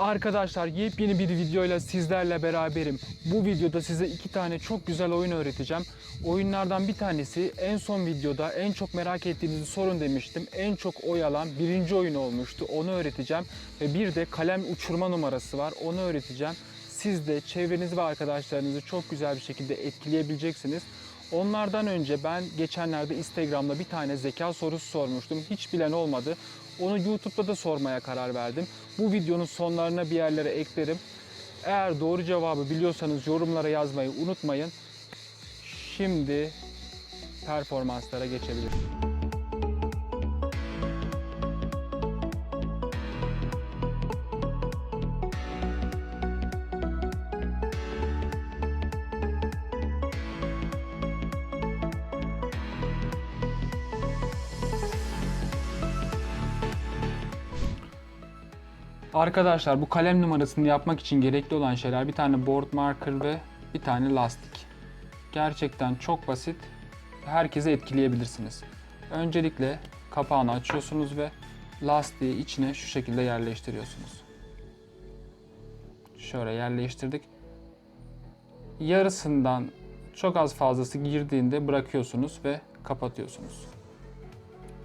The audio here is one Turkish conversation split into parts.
Arkadaşlar yepyeni bir videoyla sizlerle beraberim. Bu videoda size iki tane çok güzel oyun öğreteceğim. Oyunlardan bir tanesi en son videoda en çok merak ettiğinizi sorun demiştim. En çok oy alan birinci oyun olmuştu. Onu öğreteceğim. Ve bir de kalem uçurma numarası var. Onu öğreteceğim. Siz de çevrenizi ve arkadaşlarınızı çok güzel bir şekilde etkileyebileceksiniz. Onlardan önce ben geçenlerde Instagram'da bir tane zeka sorusu sormuştum. Hiç bilen olmadı. Onu YouTube'da da sormaya karar verdim. Bu videonun sonlarına bir yerlere eklerim. Eğer doğru cevabı biliyorsanız yorumlara yazmayı unutmayın. Şimdi performanslara geçebiliriz. Arkadaşlar bu kalem numarasını yapmak için gerekli olan şeyler bir tane board marker ve bir tane lastik. Gerçekten çok basit. Herkese etkileyebilirsiniz. Öncelikle kapağını açıyorsunuz ve lastiği içine şu şekilde yerleştiriyorsunuz. Şöyle yerleştirdik. Yarısından çok az fazlası girdiğinde bırakıyorsunuz ve kapatıyorsunuz.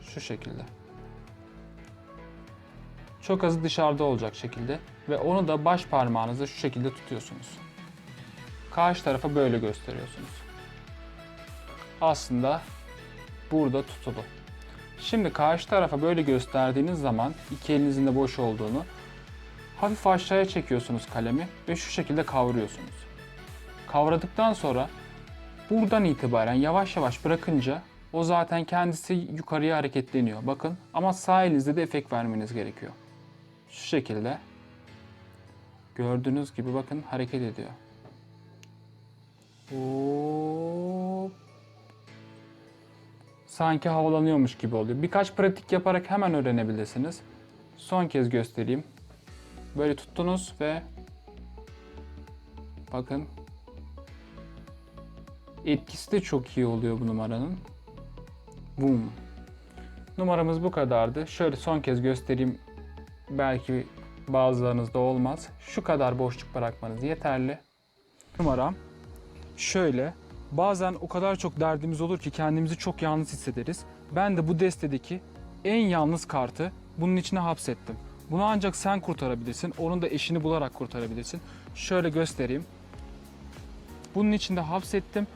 Şu şekilde çok azı dışarıda olacak şekilde ve onu da baş parmağınızla şu şekilde tutuyorsunuz. Karşı tarafa böyle gösteriyorsunuz. Aslında burada tutulu. Şimdi karşı tarafa böyle gösterdiğiniz zaman iki elinizin de boş olduğunu hafif aşağıya çekiyorsunuz kalemi ve şu şekilde kavruyorsunuz. Kavradıktan sonra buradan itibaren yavaş yavaş bırakınca o zaten kendisi yukarıya hareketleniyor. Bakın ama sağ elinizde de efekt vermeniz gerekiyor. Şu şekilde. Gördüğünüz gibi bakın hareket ediyor. Hop. Sanki havalanıyormuş gibi oluyor. Birkaç pratik yaparak hemen öğrenebilirsiniz. Son kez göstereyim. Böyle tuttunuz ve bakın etkisi de çok iyi oluyor bu numaranın. Boom. Numaramız bu kadardı. Şöyle son kez göstereyim belki bazılarınızda olmaz. Şu kadar boşluk bırakmanız yeterli. Numaram şöyle. Bazen o kadar çok derdimiz olur ki kendimizi çok yalnız hissederiz. Ben de bu destedeki en yalnız kartı bunun içine hapsettim. Bunu ancak sen kurtarabilirsin. Onun da eşini bularak kurtarabilirsin. Şöyle göstereyim. Bunun içinde hapsettim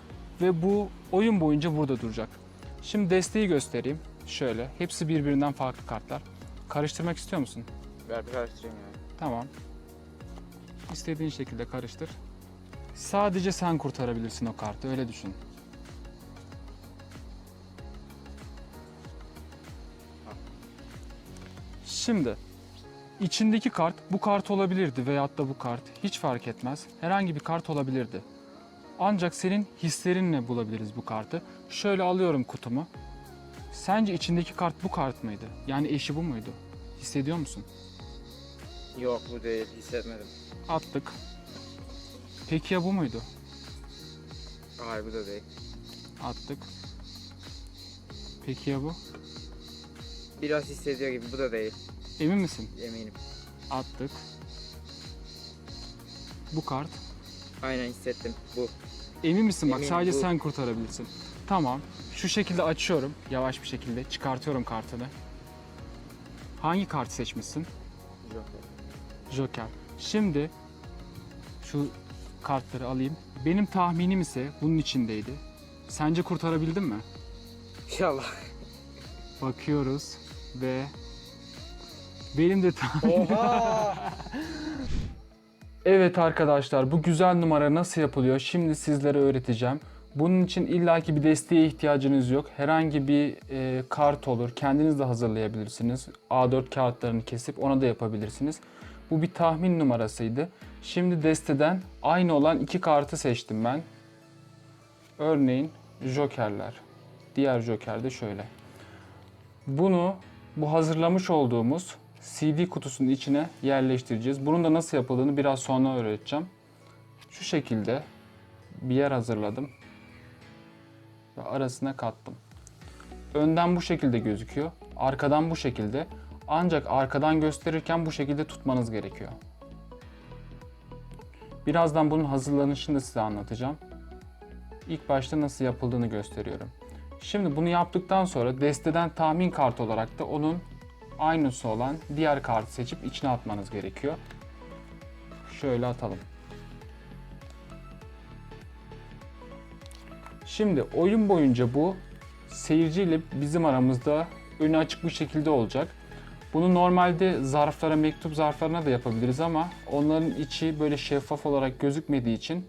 ve bu oyun boyunca burada duracak. Şimdi desteği göstereyim. Şöyle. Hepsi birbirinden farklı kartlar. Karıştırmak istiyor musun? Ver karıştırayım ya. Tamam. İstediğin şekilde karıştır. Sadece sen kurtarabilirsin o kartı, öyle düşün. Şimdi içindeki kart bu kart olabilirdi veyahut da bu kart hiç fark etmez. Herhangi bir kart olabilirdi. Ancak senin hislerinle bulabiliriz bu kartı. Şöyle alıyorum kutumu. Sence içindeki kart bu kart mıydı? Yani eşi bu muydu? Hissediyor musun? Yok bu değil hissetmedim. Attık. Peki ya bu muydu? Hayır bu da değil. Attık. Peki ya bu? Biraz hissediyor gibi bu da değil. Emin misin? Eminim. Attık. Bu kart. Aynen hissettim. Bu. Emin misin? Bak Eminim, sadece bu. sen kurtarabilirsin. Tamam. Şu şekilde açıyorum. Yavaş bir şekilde çıkartıyorum kartını. Hangi kartı seçmişsin? Yok. Joker. Şimdi şu kartları alayım. Benim tahminim ise bunun içindeydi. Sence kurtarabildin mi? İnşallah. Bakıyoruz ve benim de tahminim Oha! Evet arkadaşlar bu güzel numara nasıl yapılıyor şimdi sizlere öğreteceğim. Bunun için illaki bir desteğe ihtiyacınız yok. Herhangi bir e, kart olur. Kendiniz de hazırlayabilirsiniz. A4 kağıtlarını kesip ona da yapabilirsiniz. Bu bir tahmin numarasıydı. Şimdi desteden aynı olan iki kartı seçtim ben. Örneğin jokerler. Diğer joker de şöyle. Bunu bu hazırlamış olduğumuz CD kutusunun içine yerleştireceğiz. Bunun da nasıl yapıldığını biraz sonra öğreteceğim. Şu şekilde bir yer hazırladım ve arasına kattım. Önden bu şekilde gözüküyor. Arkadan bu şekilde. Ancak arkadan gösterirken bu şekilde tutmanız gerekiyor. Birazdan bunun hazırlanışını da size anlatacağım. İlk başta nasıl yapıldığını gösteriyorum. Şimdi bunu yaptıktan sonra desteden tahmin kartı olarak da onun aynısı olan diğer kartı seçip içine atmanız gerekiyor. Şöyle atalım. Şimdi oyun boyunca bu seyirciyle bizim aramızda önü açık bir şekilde olacak. Bunu normalde zarflara, mektup zarflarına da yapabiliriz ama onların içi böyle şeffaf olarak gözükmediği için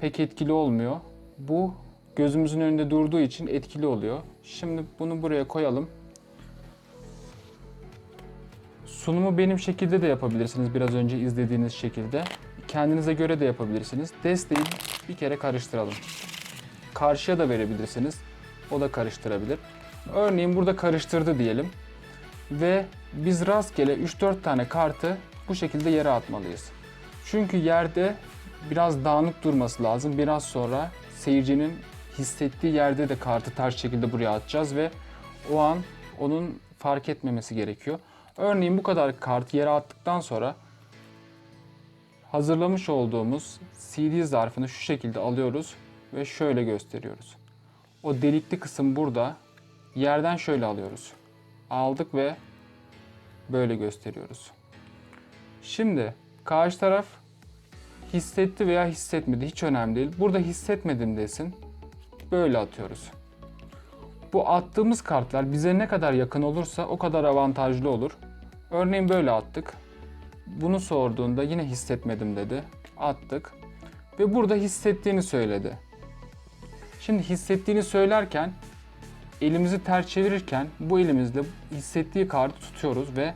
pek etkili olmuyor. Bu gözümüzün önünde durduğu için etkili oluyor. Şimdi bunu buraya koyalım. Sunumu benim şekilde de yapabilirsiniz biraz önce izlediğiniz şekilde. Kendinize göre de yapabilirsiniz. Desteği bir kere karıştıralım. Karşıya da verebilirsiniz. O da karıştırabilir. Örneğin burada karıştırdı diyelim. Ve biz rastgele 3-4 tane kartı bu şekilde yere atmalıyız. Çünkü yerde biraz dağınık durması lazım. Biraz sonra seyircinin hissettiği yerde de kartı ters şekilde buraya atacağız ve o an onun fark etmemesi gerekiyor. Örneğin bu kadar kart yere attıktan sonra hazırlamış olduğumuz CD zarfını şu şekilde alıyoruz ve şöyle gösteriyoruz. O delikli kısım burada. Yerden şöyle alıyoruz. Aldık ve böyle gösteriyoruz. Şimdi karşı taraf hissetti veya hissetmedi hiç önemli değil. Burada hissetmedim desin. Böyle atıyoruz. Bu attığımız kartlar bize ne kadar yakın olursa o kadar avantajlı olur. Örneğin böyle attık. Bunu sorduğunda yine hissetmedim dedi. Attık. Ve burada hissettiğini söyledi. Şimdi hissettiğini söylerken elimizi ters çevirirken bu elimizle hissettiği kartı tutuyoruz ve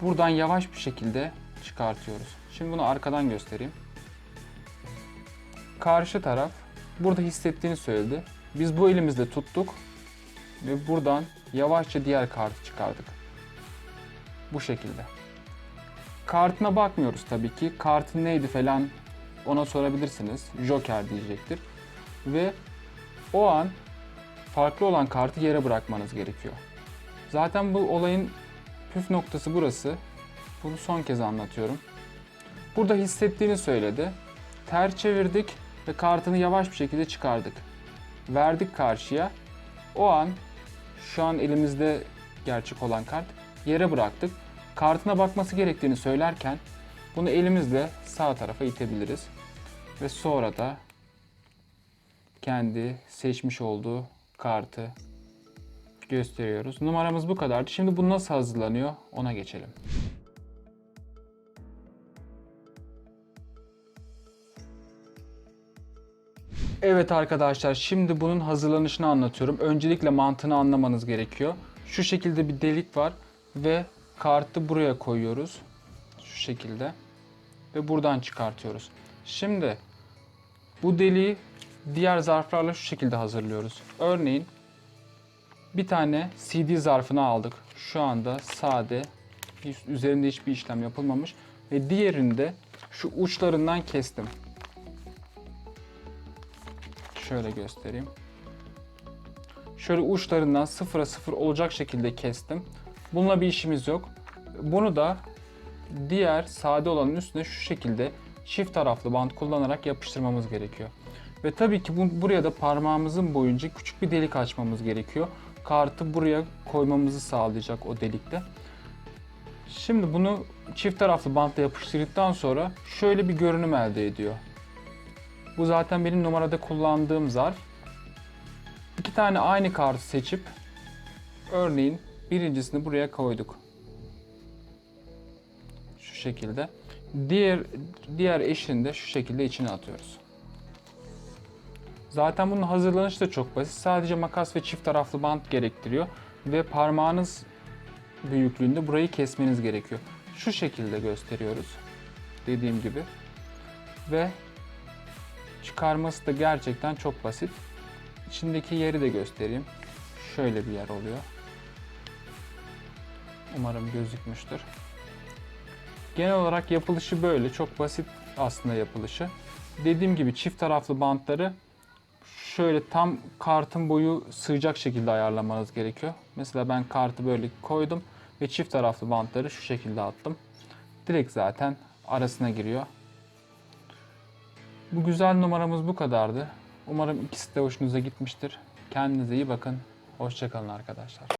buradan yavaş bir şekilde çıkartıyoruz. Şimdi bunu arkadan göstereyim. Karşı taraf burada hissettiğini söyledi. Biz bu elimizle tuttuk ve buradan yavaşça diğer kartı çıkardık. Bu şekilde. Kartına bakmıyoruz tabii ki. Kartın neydi falan ona sorabilirsiniz. Joker diyecektir. Ve o an farklı olan kartı yere bırakmanız gerekiyor. Zaten bu olayın püf noktası burası. Bunu son kez anlatıyorum. Burada hissettiğini söyledi. Ter çevirdik ve kartını yavaş bir şekilde çıkardık. Verdik karşıya. O an şu an elimizde gerçek olan kart yere bıraktık. Kartına bakması gerektiğini söylerken bunu elimizle sağ tarafa itebiliriz. Ve sonra da kendi seçmiş olduğu kartı gösteriyoruz. Numaramız bu kadardı. Şimdi bu nasıl hazırlanıyor ona geçelim. Evet arkadaşlar şimdi bunun hazırlanışını anlatıyorum. Öncelikle mantığını anlamanız gerekiyor. Şu şekilde bir delik var ve kartı buraya koyuyoruz. Şu şekilde. Ve buradan çıkartıyoruz. Şimdi bu deliği diğer zarflarla şu şekilde hazırlıyoruz. Örneğin bir tane CD zarfını aldık. Şu anda sade, üzerinde hiçbir işlem yapılmamış ve diğerini de şu uçlarından kestim. Şöyle göstereyim. Şöyle uçlarından sıfıra sıfır olacak şekilde kestim. Bununla bir işimiz yok. Bunu da diğer sade olanın üstüne şu şekilde çift taraflı bant kullanarak yapıştırmamız gerekiyor. Ve tabii ki bu, buraya da parmağımızın boyunca küçük bir delik açmamız gerekiyor. Kartı buraya koymamızı sağlayacak o delikte. Şimdi bunu çift taraflı bantla yapıştırdıktan sonra şöyle bir görünüm elde ediyor. Bu zaten benim numarada kullandığım zarf. İki tane aynı kartı seçip örneğin birincisini buraya koyduk. Şu şekilde. Diğer diğer eşini de şu şekilde içine atıyoruz. Zaten bunun hazırlanışı da çok basit. Sadece makas ve çift taraflı bant gerektiriyor ve parmağınız büyüklüğünde burayı kesmeniz gerekiyor. Şu şekilde gösteriyoruz. Dediğim gibi. Ve çıkarması da gerçekten çok basit. İçindeki yeri de göstereyim. Şöyle bir yer oluyor. Umarım gözükmüştür. Genel olarak yapılışı böyle. Çok basit aslında yapılışı. Dediğim gibi çift taraflı bantları şöyle tam kartın boyu sığacak şekilde ayarlamanız gerekiyor. Mesela ben kartı böyle koydum ve çift taraflı bantları şu şekilde attım. Direkt zaten arasına giriyor. Bu güzel numaramız bu kadardı. Umarım ikisi de hoşunuza gitmiştir. Kendinize iyi bakın. Hoşçakalın arkadaşlar.